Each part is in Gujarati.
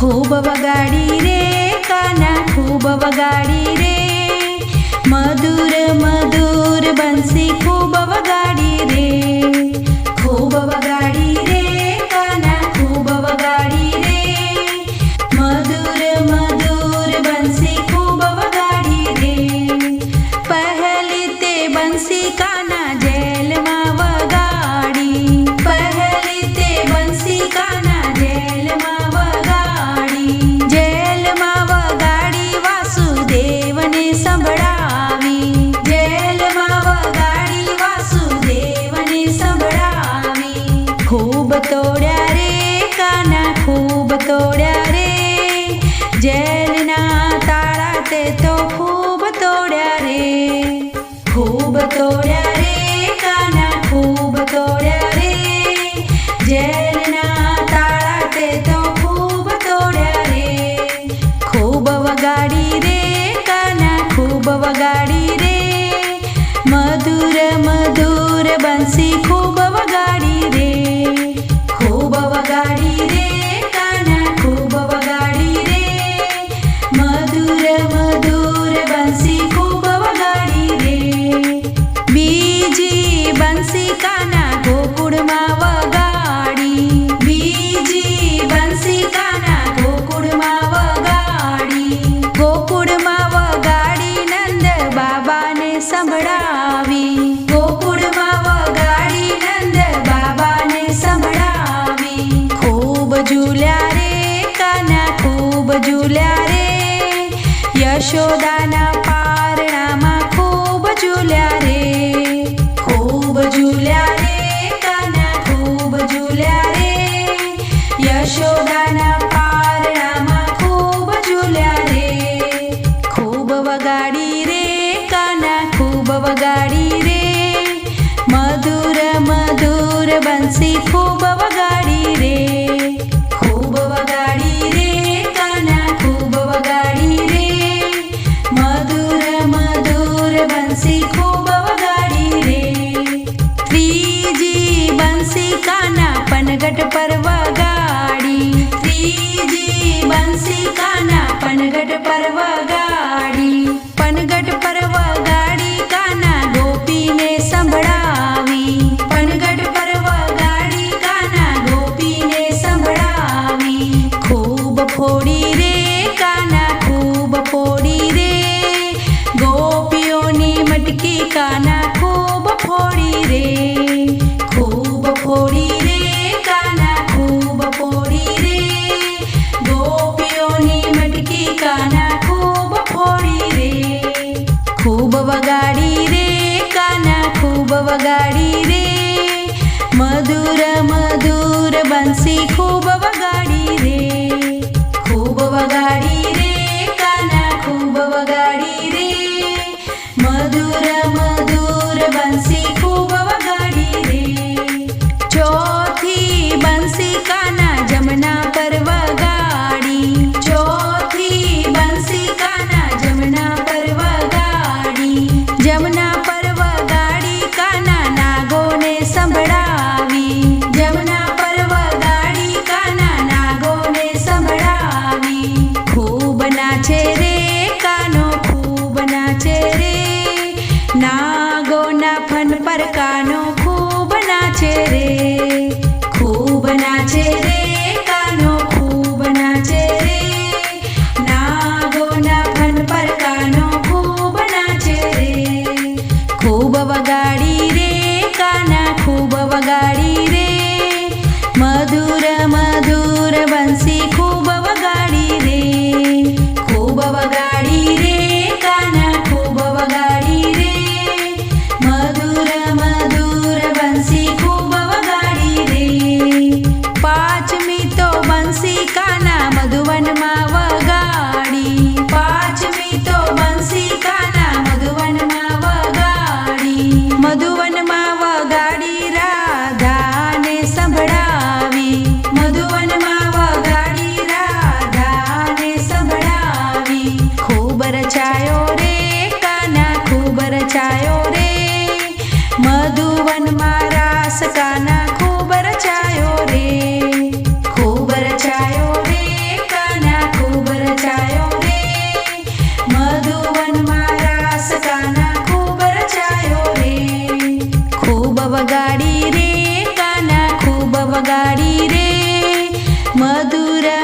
ખૂબ વગાડી રે કાના ખૂબ વગાડી જેલના તાળા તે તો ખૂબ તોડ્યા રે. ખૂબ વગાડી રે કાના, ખૂબ વગાડી રે. મધુર મધુર બંસી ખૂબ વગાડી યશોદાના પારણામાં ખૂબ ઝૂલ્યા રે. ખૂબ ઝૂલ્યા રે, કાના ખૂબ ઝૂલ્યા રે. યશોદાના પારણામાં ખૂબ ઝૂલ્યા રે. ખૂબ વગાડી રે, કાના ખૂબ વગાડી રે. મધુર મધુર બંસી ખૂબ વગાડી રે. ખૂબ વગાડી பாட்டு নাম না ಮಧುವನ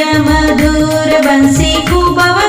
મધુર મધુર બંસી ખૂબ વગાડી રે